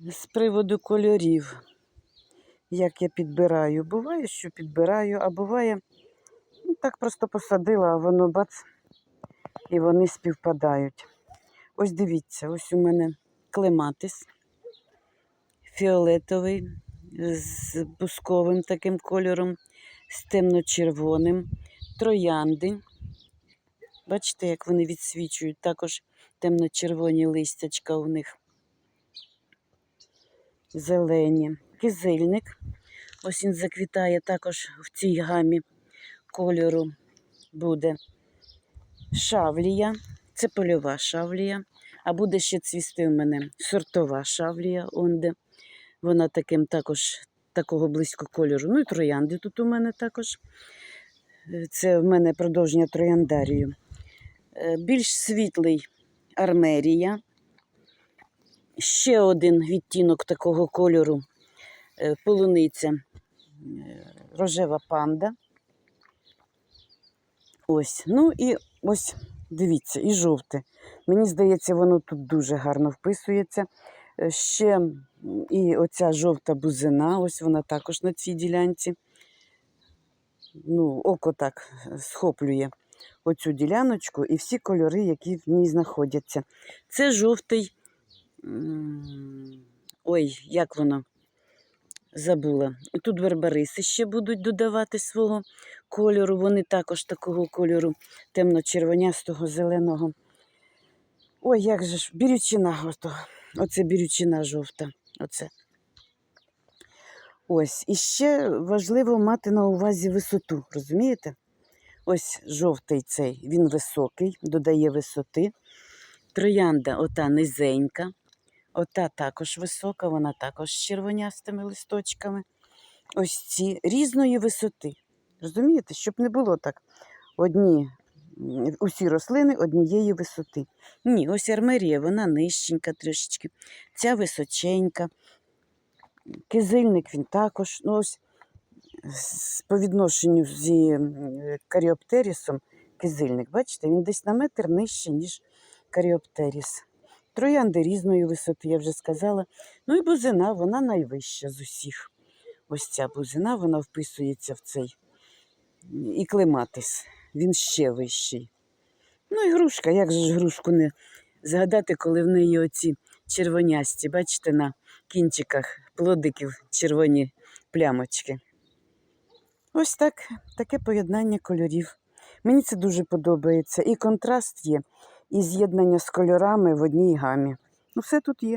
З приводу кольорів, як я підбираю. Буває, що підбираю, а буває, ну, так просто посадила, а воно бац, і вони співпадають. Ось дивіться, ось у мене клематис фіолетовий з бусковим таким кольором, з темно-червоним, троянди. Бачите, як вони відсвічують, також темно-червоні листячка у них. Зелені. Кизильник. Ось він заквітає також в цій гамі кольору буде шавлія. Це польова шавлія. А буде ще цвісти у мене сортова шавлія, онде. Вона таким також такого близько кольору. Ну і троянди тут у мене також. Це в мене продовження трояндарію. Е, Більш світлий армерія. Ще один відтінок такого кольору е, полуниця е, рожева панда. Ось. Ну і ось дивіться, і жовте. Мені здається, воно тут дуже гарно вписується. Е, Ще і оця жовта бузина, ось вона також на цій ділянці. Ну, око так схоплює оцю діляночку і всі кольори, які в ній знаходяться. Це жовтий. Ой, як воно? Забула. І тут барбариси ще будуть додавати свого кольору. Вони також такого кольору темно-червонястого, зеленого. Ой, як же ж, бірючина, ото. оце бірючина жовта. Оце. Ось. І ще важливо мати на увазі висоту, розумієте? Ось жовтий цей, він високий, додає висоти. Троянда ота низенька, ота також висока, вона також з червонястими листочками. Ось ці різної висоти. Розумієте, щоб не було так. Одні, усі рослини однієї висоти. Ні, ось армерія, вона нижченька трішечки, ця височенька. Кизильник він також. Ну, ось по відношенню м, каріоптерісом кизильник, бачите, він десь на метр нижче, ніж каріоптеріс. Троянди різної висоти, я вже сказала. Ну і бузина, вона найвища з усіх. Ось ця бузина, вона вписується в цей і клематис. Він ще вищий. Ну і грушка, як же ж грушку не згадати, коли в неї оці червонясті, бачите, на кінчиках плодиків червоні плямочки. Ось так, таке поєднання кольорів. Мені це дуже подобається. І контраст є, і з'єднання з кольорами в одній гамі. Ну, все тут є.